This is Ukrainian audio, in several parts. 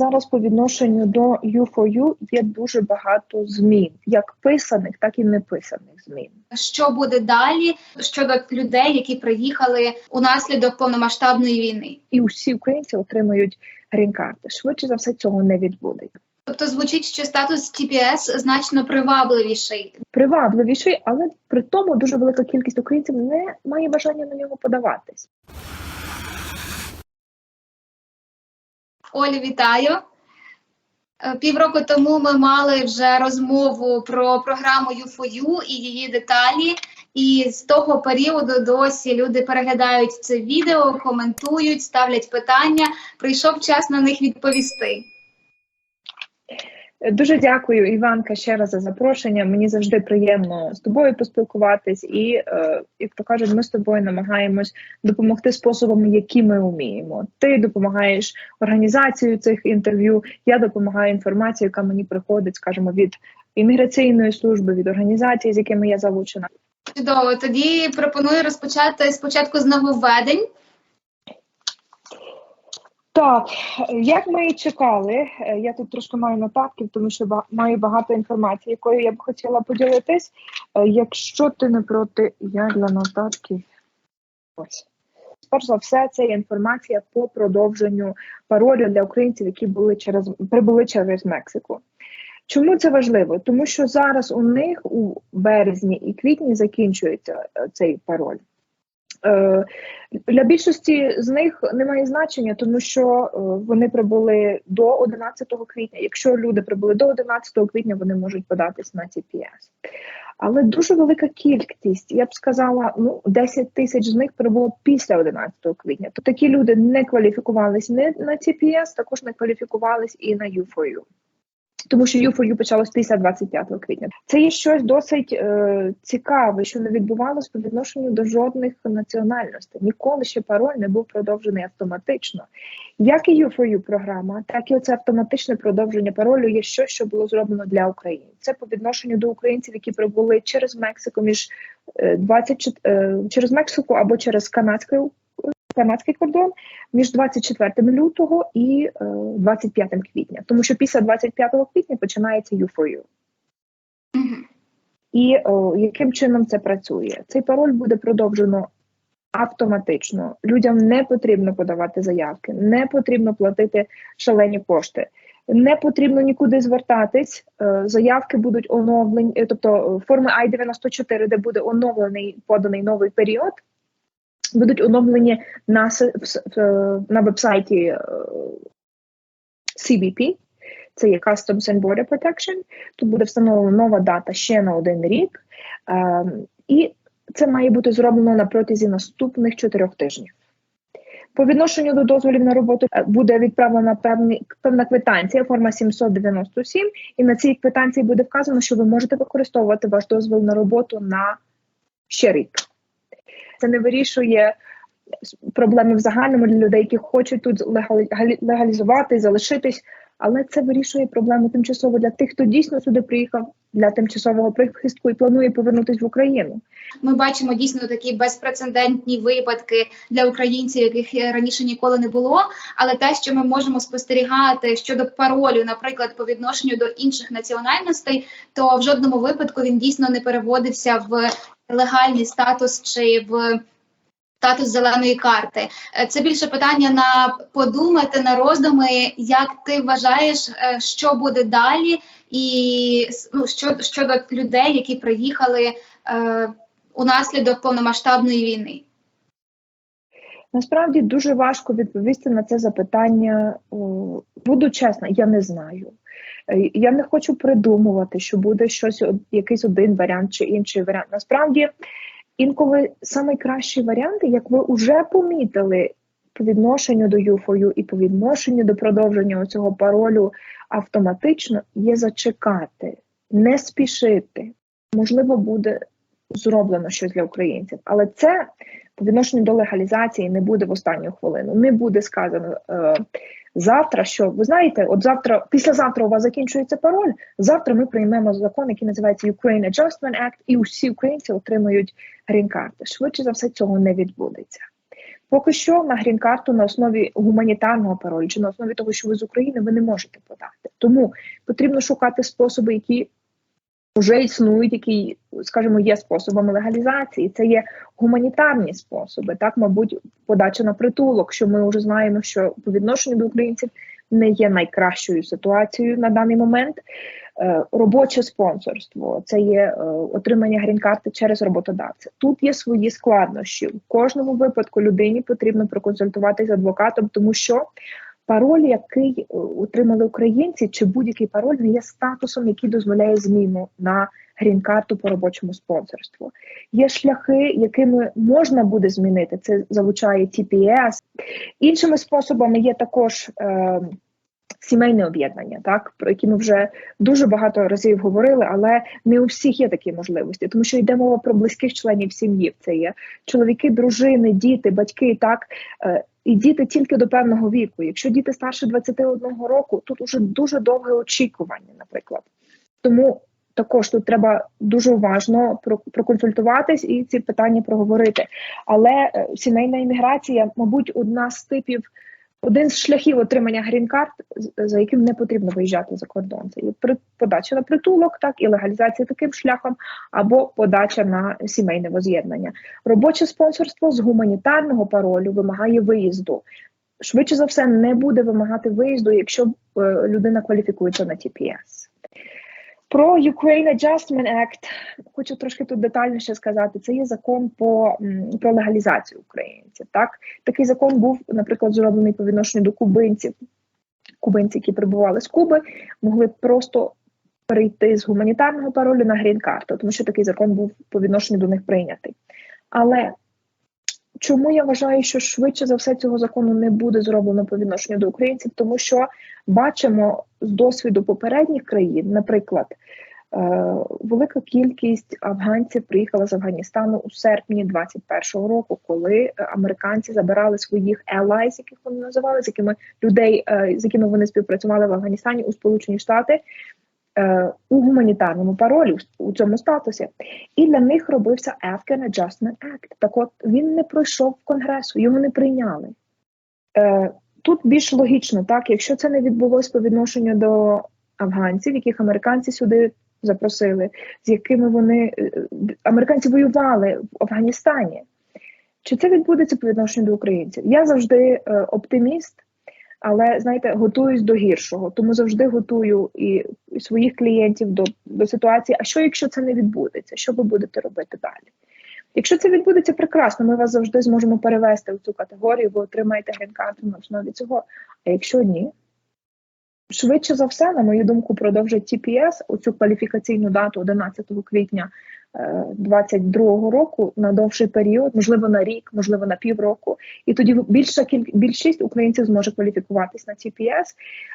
Зараз по відношенню до U4U є дуже багато змін, як писаних, так і неписаних змін. Що буде далі щодо людей, які приїхали унаслідок повномасштабної війни? І усі українці отримують грін-карти. Швидше за все цього не відбудеться. Тобто звучить, що статус TPS значно привабливіший. Привабливіший, але при тому дуже велика кількість українців не має бажання на нього подаватись. Олі, вітаю. Е, Півроку тому ми мали вже розмову про програму U4U і її деталі. І з того періоду досі люди переглядають це відео, коментують, ставлять питання. Прийшов час на них відповісти. Дуже дякую, Іванка, ще раз за запрошення. Мені завжди приємно з тобою поспілкуватись, і е, як то кажуть, ми з тобою намагаємось допомогти способами, які ми вміємо. Ти допомагаєш організацією цих інтерв'ю. Я допомагаю інформацією, яка мені приходить, скажімо, від імміграційної служби, від організацій, з якими я залучена. Чудово. Тоді пропоную розпочати спочатку з нововведень. Так, як ми і чекали, е, я тут трошки маю нотатки, тому що маю багато інформації, якою я б хотіла поділитись. Е, Якщо ти не проти, я для нотатків. Ось. Перш за все, це інформація по продовженню паролю для українців, які були через прибули через Мексику. Чому це важливо? Тому що зараз у них у березні і квітні закінчується е, цей пароль. Е, Для більшості з них немає значення, тому що е, вони прибули до 11 квітня. Якщо люди прибули до 11 квітня, вони можуть податись на TPS. Але дуже велика кількість, я б сказала, ну 10 тисяч з них прибуло після 11 квітня. То такі люди не кваліфікувались не на TPS, також не кваліфікувались і на U4U. Тому що U4U почалось після 25 квітня. Це є щось досить е, цікаве, що не відбувалося по відношенню до жодних національностей. Ніколи ще пароль не був продовжений автоматично. Як і U4U програма, так і оце автоматичне продовження паролю є щось, що було зроблено для України. Це по відношенню до українців, які прибули через Мексику між е, 24, е, через Мексику або через канадський, канадський кордон між 24 лютого і е, 25 квітня, тому що після 25 квітня починається U4U. Мгм. І о, яким чином це працює? Цей пароль буде продовжено автоматично. Людям не потрібно подавати заявки, не потрібно платити шалені кошти, не потрібно нікуди звертатись. Е, Заявки будуть оновлені, е, тобто е, форми I-94, де буде оновлений поданий новий період, будуть оновлені на, на вебсайті е, CBP. Це є Customs and Border Protection. Тут буде встановлена нова дата ще на один рік, Ем, і це має бути зроблено на протязі наступних чотирьох тижнів. По відношенню до дозволів на роботу е, буде відправлена певні, певна квитанція, форма 797, і на цій квитанції буде вказано, що ви можете використовувати ваш дозвіл на роботу на ще рік. Це не вирішує проблеми в загальному для людей, які хочуть тут легалі- легалізувати залишитись, але це вирішує проблему тимчасово для тих, хто дійсно сюди приїхав для тимчасового прихистку і планує повернутися в Україну. Ми бачимо дійсно такі безпрецедентні випадки для українців, яких е, раніше ніколи не було. Але те, що ми можемо спостерігати щодо паролю, наприклад, по відношенню до інших національностей, то в жодному випадку він дійсно не переводився в легальний статус чи в статус зеленої карти. Е, Це більше питання на подумати, на роздуми, як ти вважаєш, е, що буде далі, і ну, що, щодо людей, які приїхали е, унаслідок повномасштабної війни. Насправді дуже важко відповісти на це запитання. Буду чесна, я не знаю. Е, Я не хочу придумувати, що буде щось, якийсь один варіант чи інший варіант. Насправді, інколи найкращі варіанти, як ви вже помітили по відношенню до UFOU і по відношенню до продовження цього паролю автоматично, є зачекати, не спішити. Можливо, буде зроблено щось для українців, але це по відношенню до легалізації не буде в останню хвилину. Не буде сказано е, завтра, що ви знаєте, от завтра, післязавтра у вас закінчується пароль. Завтра ми приймемо закон, який називається Ukraine Adjustment Act, і усі українці отримають грін-карти. Швидше за все, цього не відбудеться. Поки що на грін-карту на основі гуманітарного паролю чи на основі того, що ви з України, ви не можете подати. Тому потрібно шукати способи, які вже існують, які, скажімо, є способами легалізації. Це є гуманітарні способи, так, мабуть, подача на притулок, що ми вже знаємо, що по відношенню до українців не є найкращою ситуацією на даний момент. Е, Робоче спонсорство це є е, отримання грін-карти через роботодавця. Тут є свої складнощі. В кожному випадку людині потрібно проконсультуватися з адвокатом, тому що пароль, який е, отримали українці, чи будь-який пароль не є статусом, який дозволяє зміну на грін-карту по робочому спонсорству. Є шляхи, якими можна буде змінити. Це залучає TPS. Іншими способами є також. Е, Сімейне об'єднання, так про які ми вже дуже багато разів говорили, але не у всіх є такі можливості, тому що йде мова про близьких членів сім'ї. Це є чоловіки, дружини, діти, батьки. Так е, і діти тільки до певного віку. Якщо діти старше 21 року, тут уже дуже довге очікування, наприклад. Тому також тут треба дуже уважно про- проконсультуватись і ці питання проговорити. Але е, сімейна імміграція, мабуть, одна з типів. Один з шляхів отримання грін-карт, за яким не потрібно виїжджати за кордон. Це і подача на притулок, так і легалізація таким шляхом, або подача на сімейне воз'єднання. Робоче спонсорство з гуманітарного паролю вимагає виїзду. Швидше за все, не буде вимагати виїзду, якщо е, людина кваліфікується на TPS. Про Ukraine Adjustment Act хочу трошки тут детальніше сказати. Це є закон по про легалізацію українців. Так такий закон був, наприклад, зроблений по відношенню до кубинців. Кубинці, які прибували з Куби, могли просто перейти з гуманітарного паролю на грін-карту, тому що такий закон був по відношенню до них прийнятий. Але чому я вважаю, що швидше за все цього закону не буде зроблено по відношенню до українців, тому що бачимо з досвіду попередніх країн, наприклад, е, велика кількість афганців приїхала з Афганістану у серпні 21-го року, коли американці забирали своїх allies, яких вони називали, з якими людей, е, з якими вони співпрацювали в Афганістані у Сполучені Штати. Е, У гуманітарному паролі у цьому статусі, і для них робився Afghan Adjustment Act. Так от він не пройшов конгресу, його не прийняли. Е, Тут більш логічно, так, якщо це не відбулося по відношенню до афганців, яких американці сюди запросили, з якими вони е, американці воювали в Афганістані. Чи це відбудеться по відношенню до українців? Я завжди оптиміст, але знаєте, готуюсь до гіршого, тому завжди готую і, своїх клієнтів до, до ситуації. А що якщо це не відбудеться? Що ви будете робити далі? Якщо це відбудеться прекрасно, ми вас завжди зможемо перевести в цю категорію, ви отримаєте грін-карту на основі цього. А якщо ні, швидше за все, на мою думку, продовжить TPS оцю кваліфікаційну дату 11 квітня 2022 року на довший період, можливо, на рік, можливо, на півроку. І тоді більша кіль... більшість українців зможе кваліфікуватись на TPS,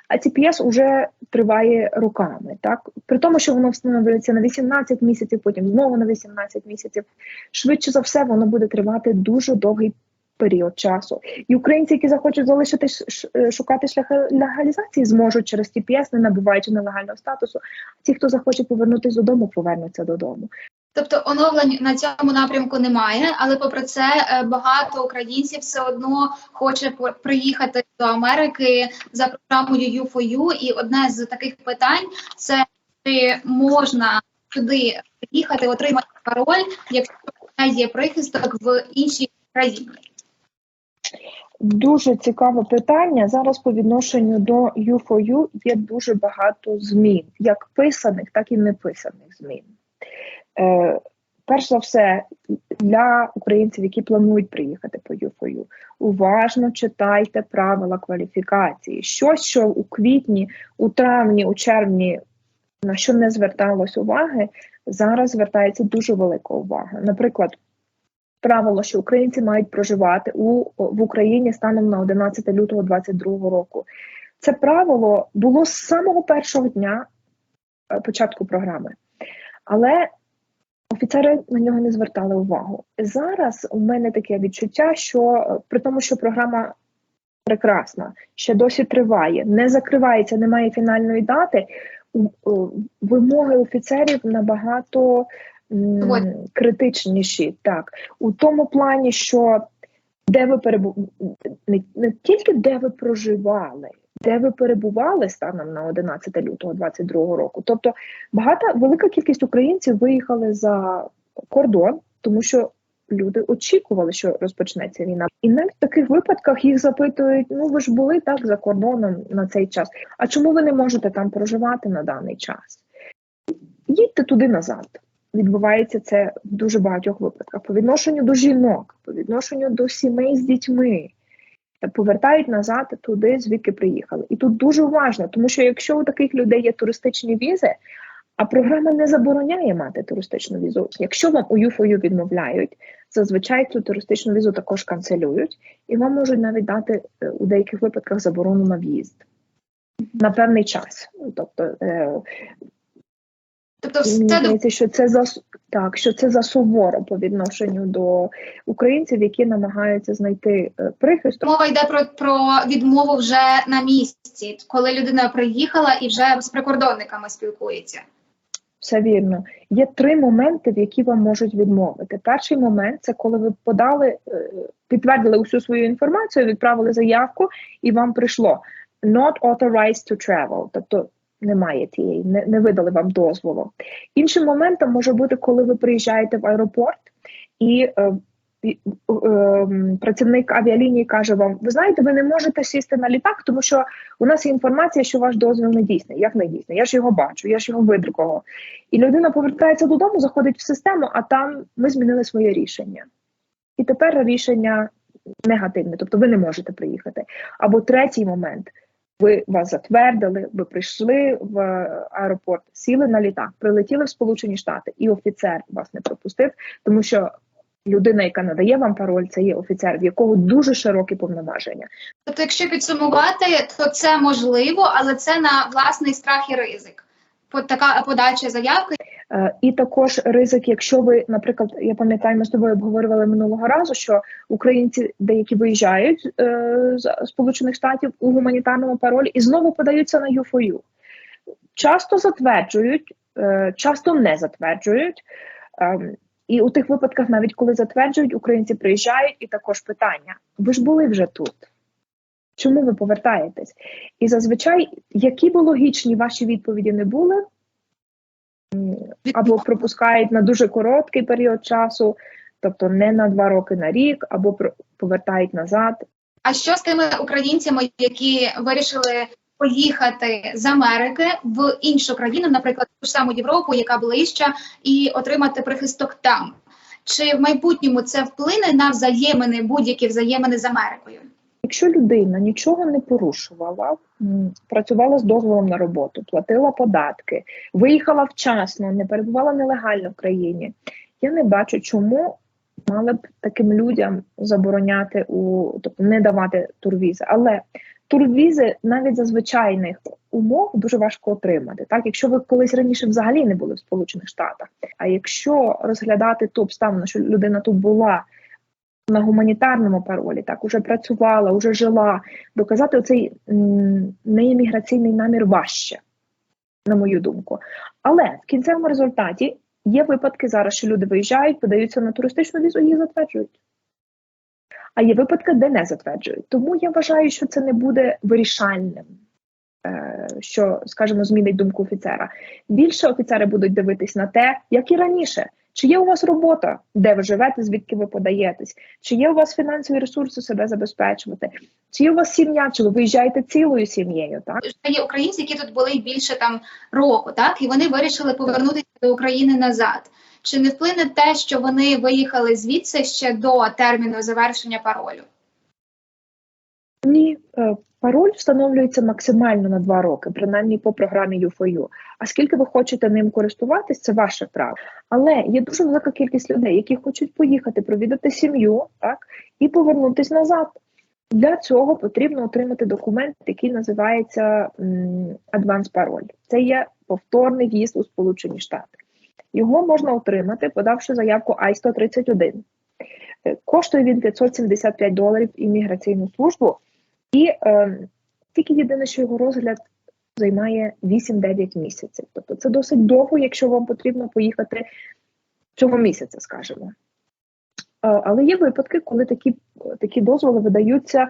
а TPS уже триває роками. Так при тому, що воно встановлюється на 18 місяців, потім знову на 18 місяців. Швидше за все, воно буде тривати дуже довгий період часу. І українці, які захочуть залишити ш- шукати шляхи легалізації, зможуть через TPS, не набуваючи нелегального статусу. А ті, хто захоче повернутися додому, повернуться додому. Тобто оновлень на цьому напрямку немає, але попри це е, багато українців все одно хоче приїхати до Америки за програмою U4U. І одне з таких питань це чи можна сюди приїхати, отримати пароль, якщо є прихисток в іншій країні. Дуже цікаве питання. Зараз по відношенню до U4U є дуже багато змін, як писаних, так і неписаних змін. Е, перш за все, для українців, які планують приїхати по U4U, уважно читайте правила кваліфікації. Щось, що у квітні, у травні, у червні, на що не зверталось уваги, зараз звертається дуже велика увага. Наприклад, правило, що українці мають проживати у в Україні станом на 11 лютого 2022 року. Це правило було з самого першого дня е, початку програми, але офіцери на нього не звертали увагу. Зараз у мене таке відчуття, що е, при тому, що програма прекрасна, ще досі триває, не закривається, немає фінальної дати. Вимоги офіцерів набагато м, критичніші, так у тому плані, що де ви перебу... не, не тільки де ви проживали, де ви перебували станом на 11 лютого 2022 року. Тобто багата велика кількість українців виїхали за кордон, тому що люди очікували, що розпочнеться війна. І навіть в таких випадках їх запитують: ну ви ж були так за кордоном на цей час. А чому ви не можете там проживати на даний час? Їдьте туди назад. Відбувається це в дуже багатьох випадках по відношенню до жінок, по відношенню до сімей з дітьми. Повертають назад туди, звідки приїхали. І тут дуже уважно, тому що якщо у таких людей є туристичні візи, а програма не забороняє мати туристичну візу. Якщо вам у ЮФОЮ відмовляють, зазвичай цю туристичну візу також канцелюють, і вам можуть навіть дати е, у деяких випадках заборону на в'їзд на певний час. Тобто, е, Тобто, мені це здається, що це за так, що це за суворо по відношенню до українців, які намагаються знайти е, прихисток. мова йде про, про відмову вже на місці, коли людина приїхала і вже з прикордонниками спілкується. Все вірно. Є три моменти, в які вам можуть відмовити. Перший момент це коли ви подали, е, підтвердили усю свою інформацію, відправили заявку, і вам прийшло not authorized to travel, тобто немає тієї, не, не видали вам дозволу. Іншим моментом може бути, коли ви приїжджаєте в аеропорт і. е, е, Працівник авіалінії каже вам: ви знаєте, ви не можете сісти на літак, тому що у нас є інформація, що ваш дозвіл не дійсний. Як не дійсний? Я ж його бачу, я ж його видрукував. І людина повертається додому, заходить в систему, а там ми змінили своє рішення. І тепер рішення негативне, тобто ви не можете приїхати. Або третій момент. Ви вас затвердили, ви прийшли в аеропорт, сіли на літак, прилетіли в Сполучені Штати, і офіцер вас не пропустив, тому що людина, яка надає вам пароль, це є офіцер, в якого дуже широкі повноваження. Тобто, якщо підсумувати, то це можливо, але це на власний страх і ризик. Така подача заявки. Е, І також ризик, якщо ви, наприклад, я пам'ятаю, ми з тобою обговорювали минулого разу, що українці деякі виїжджають е, з Сполучених Штатів у гуманітарному паролі і знову подаються на ЮФОЮ. Часто затверджують, е, часто не затверджують. Ем, І у тих випадках, навіть коли затверджують, українці приїжджають, і також питання: ви ж були вже тут? Чому ви повертаєтесь? І зазвичай, які б логічні ваші відповіді не були, або пропускають на дуже короткий період часу, тобто не на два роки на рік, або повертають назад. А що з тими українцями, які вирішили поїхати з Америки в іншу країну, наприклад, ту ж саму Європу, яка ближча, і отримати прихисток там? Чи в майбутньому це вплине на взаємини, будь-які взаємини з Америкою? Якщо людина нічого не порушувала, працювала з дозволом на роботу, платила податки, виїхала вчасно, не перебувала нелегально в країні, я не бачу, чому мали б таким людям забороняти у тобто не давати турвізи. Але турвізи навіть за звичайних умов дуже важко отримати. Так, якщо ви колись раніше взагалі не були в Сполучених Штатах, а якщо розглядати ту обставину, що людина тут була на гуманітарному паролі, так уже працювала, уже жила. Доказати оцей неімміграційний намір важче, на мою думку. Але в кінцевому результаті є випадки зараз, що люди виїжджають, подаються на туристичну візу її затверджують. А є випадки, де не затверджують. Тому я вважаю, що це не буде вирішальним, е, що, скажімо, змінить думку офіцера. Більше офіцери будуть дивитись на те, як і раніше. Чи є у вас робота, де ви живете, звідки ви подаєтесь? Чи є у вас фінансові ресурси себе забезпечувати? Чи є у вас сім'я? Чи ви виїжджаєте цілою сім'єю? Так Є українці, які тут були більше там року, так і вони вирішили повернутися до України назад. Чи не вплине те, що вони виїхали звідси ще до терміну завершення паролю? Ні, Е, пароль встановлюється максимально на два роки, принаймні по програмі ЮФОЮ. А скільки ви хочете ним користуватись, це ваше право. Але є дуже велика кількість людей, які хочуть поїхати провідати сім'ю, так і повернутись назад. Для цього потрібно отримати документ, який називається Advance пароль. Це є повторний в'їзд у Сполучені Штати. Його можна отримати, подавши заявку I-131. Е, Коштує він 575 доларів імміграційну службу, і е, тільки єдине, що його розгляд займає 8-9 місяців. Тобто це досить довго, якщо вам потрібно поїхати цього місяця, скажімо. але є випадки, коли такі, такі дозволи видаються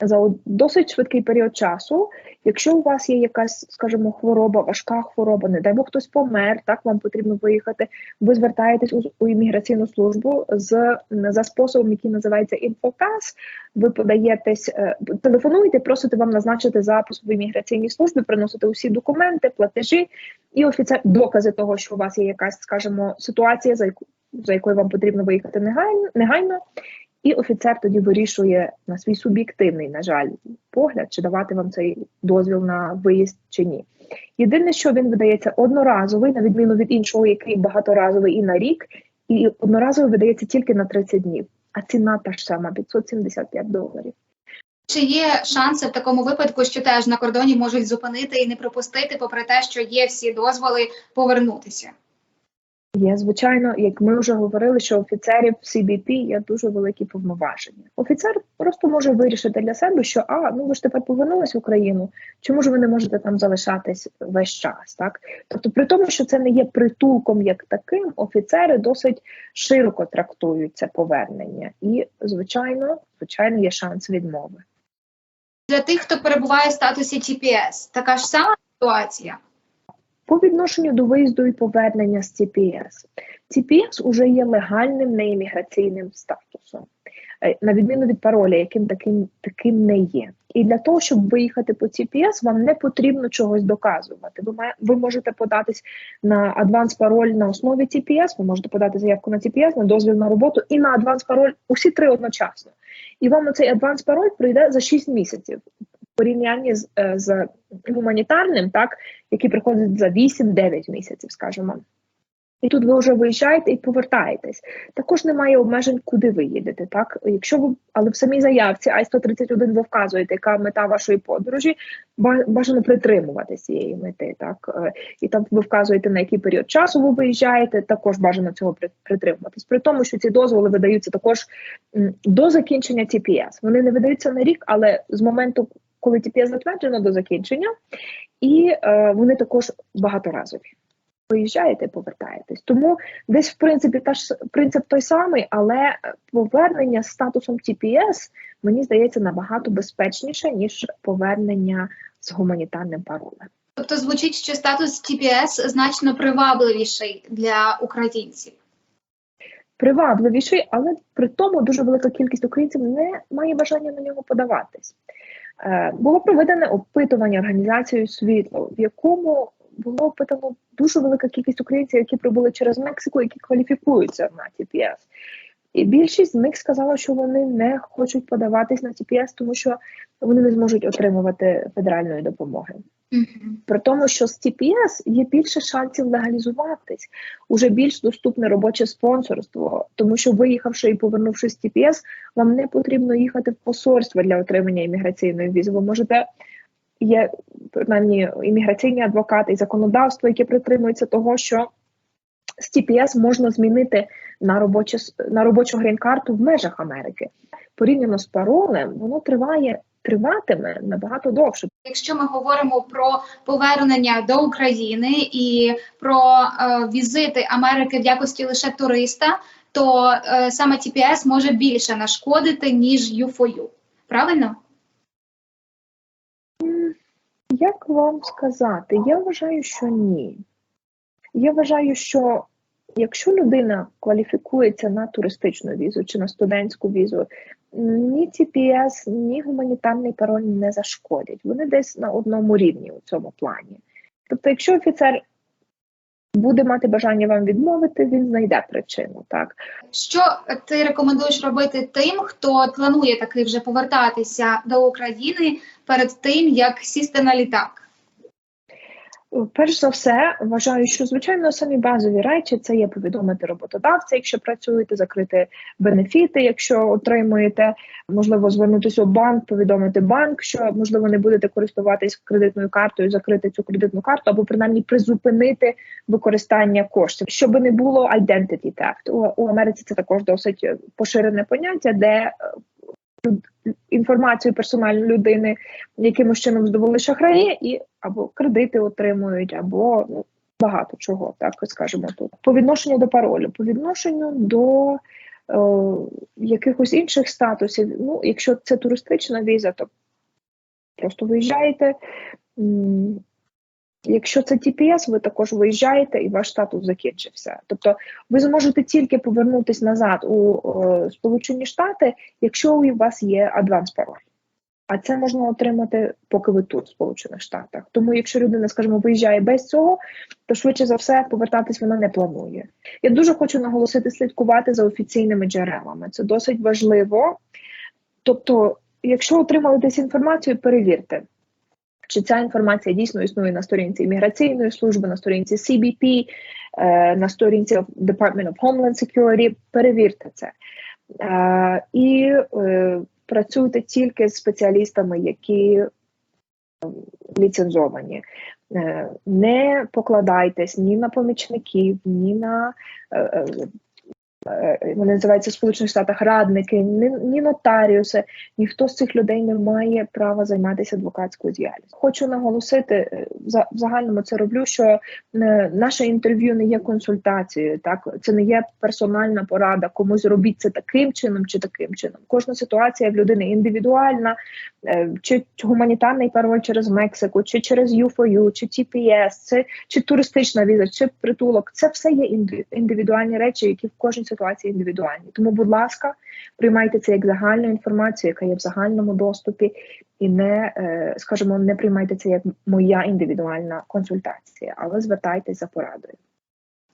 за досить швидкий період часу. Якщо у вас є якась, скажімо, хвороба, важка хвороба, не дай Бог хтось помер, так вам потрібно виїхати. Ви звертаєтесь у, у імміграційну службу з за способом, який називається інфокас. Ви подаєтесь, е, телефонуєте, просите вам назначити запис в імміграційній службі, приносите усі документи, платежі і офіцер докази того, що у вас є якась, скажімо, ситуація, за яку за якою вам потрібно виїхати негайно, негайно. І офіцер тоді вирішує на свій суб'єктивний, на жаль, погляд, чи давати вам цей дозвіл на виїзд чи ні. Єдине, що він видається одноразовий, на відміну від іншого, який багаторазовий і на рік, і одноразовий видається тільки на 30 днів. А ціна та ж сама 575 доларів. Чи є шанси в такому випадку, що теж на кордоні можуть зупинити і не пропустити, попри те, що є всі дозволи повернутися? Є, звичайно, як ми вже говорили, що офіцерів CBP є дуже великі повноваження. Офіцер просто може вирішити для себе, що а ну ви ж тепер повернулись в Україну. Чому ж ви не можете там залишатись весь час? Так, тобто, при тому, що це не є притулком як таким, офіцери досить широко трактують це повернення, і звичайно, звичайно, є шанс відмови. Для тих, хто перебуває в статусі TPS, така ж сама ситуація. По відношенню до виїзду і повернення з CPS. CPS уже є легальним неімміграційним статусом, е, на відміну від пароля, яким таким, таким не є. І для того, щоб виїхати по CPS, вам не потрібно чогось доказувати. Ви, має, ви можете податись на адванс пароль на основі CPS, ви можете подати заявку на CPS, на дозвіл на роботу і на адванс пароль усі три одночасно. І вам цей адванс пароль прийде за 6 місяців. Порівнянні з, е, з гуманітарним, так, який приходить за 8-9 місяців, скажімо. І тут ви вже виїжджаєте і повертаєтесь. Також немає обмежень, куди ви їдете. Так, якщо ви, але в самій заявці I-131 ви вказуєте, яка мета вашої подорожі, бажано притримуватися цієї мети. Так, Е, і там ви вказуєте на який період часу ви виїжджаєте. Також бажано цього притримуватись. При тому, що ці дозволи видаються також до закінчення TPS. Вони не видаються на рік, але з моменту, коли TPS затверджено до закінчення, і е, вони також багаторазові. Виїжджаєте, повертаєтесь. Тому десь, в принципі, та ж принцип той самий, але повернення з статусом TPS, мені здається, набагато безпечніше, ніж повернення з гуманітарним паролем. Тобто звучить, що статус TPS значно привабливіший для українців. Привабливіший, але при тому дуже велика кількість українців не має бажання на нього подаватись. Е, було проведене опитування організацією світло, в якому було опитано дуже велика кількість українців, які прибули через Мексику, які кваліфікуються на TPS. І більшість з них сказала, що вони не хочуть подаватись на TPS, тому що вони не зможуть отримувати федеральної допомоги. При тому, що з TPS є більше шансів легалізуватись, уже більш доступне робоче спонсорство, тому що виїхавши і повернувшись з TPS, вам не потрібно їхати в посольство для отримання імміграційної візи. Ви можете є принаймні імміграційні адвокати і законодавство, яке притримується того, що з TPS можна змінити на робоче на робочу грін-карту в межах Америки. Порівняно з паролем, воно триває триватиме набагато довше. Якщо ми говоримо про повернення до України і про е, візити Америки в якості лише туриста, то е, саме TPS може більше нашкодити ніж U4U. Правильно? Як вам сказати? Я вважаю, що ні. Я вважаю, що якщо людина кваліфікується на туристичну візу чи на студентську візу, ні TPS, ні гуманітарний пароль не зашкодять. Вони десь на одному рівні у цьому плані. Тобто, якщо офіцер буде мати бажання вам відмовити, він знайде причину. Так Що ти рекомендуєш робити тим, хто планує таки вже повертатися до України перед тим, як сісти на літак? Перш за все, вважаю, що звичайно самі базові речі це є повідомити роботодавця, якщо працюєте, закрити бенефіти, якщо отримуєте, можливо, звернутися у банк, повідомити банк, що можливо не будете користуватись кредитною картою, закрити цю кредитну карту, або принаймні призупинити використання коштів, щоб не було identity theft. У, Америці це також досить поширене поняття, де е, інформацію персональної людини якимось чином здобули шахраї і або кредити отримують, або ну, багато чого, так скажемо тут. По відношенню до паролю, по відношенню до якихось інших статусів. Ну, якщо це туристична віза, то просто виїжджаєте. Якщо це TPS, ви також виїжджаєте і ваш статус закінчився. Тобто ви зможете тільки повернутися назад у е, Сполучені Штати, якщо у вас є адванс пароль. А це можна отримати, поки ви тут, в Сполучених Штатах. Тому, якщо людина, скажімо, виїжджає без цього, то швидше за все повертатись вона не планує. Я дуже хочу наголосити слідкувати за офіційними джерелами. Це досить важливо. Тобто, якщо отримали десь інформацію, перевірте. Чи ця інформація дійсно існує на сторінці імміграційної служби, на сторінці CBP, е, на сторінці Department of Homeland Security, перевірте це. Е, і е, працюйте тільки з спеціалістами, які ліцензовані. Не покладайтесь ні на помічників, ні на вони називаються в Сполучених Штатах радники, ні, нотаріуси. Ніхто з цих людей не має права займатися адвокатською діяльністю. Хочу наголосити е, в загальному це роблю, що е, наше інтерв'ю не є консультацією, так це не є персональна порада. Комусь робіть це таким чином чи таким чином. Кожна ситуація в людини індивідуальна, е, чи гуманітарний пароль через Мексику, чи через U4U, чи TPS, це чи туристична віза, чи притулок. Це все є індивідуальні речі, які в кожній ситуації індивідуальні. Тому, будь ласка, приймайте це як загальну інформацію, яка є в загальному доступі, і не, е, скажімо, не приймайте це як моя індивідуальна консультація, але звертайтесь за порадою.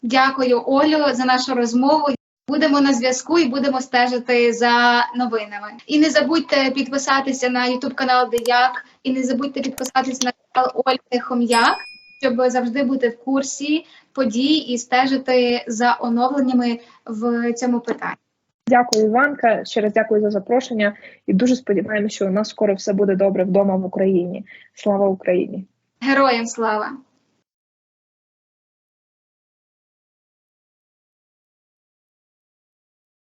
Дякую, Олю, за нашу розмову. Будемо на зв'язку і будемо стежити за новинами. І не забудьте підписатися на YouTube канал Деяк, і не забудьте підписатися на канал Ольги Хом'як, щоб завжди бути в курсі подій і стежити за оновленнями в цьому питанні. Дякую, Іванка. Ще раз дякую за запрошення і дуже сподіваємося, що у нас скоро все буде добре вдома в Україні. Слава Україні! Героям слава!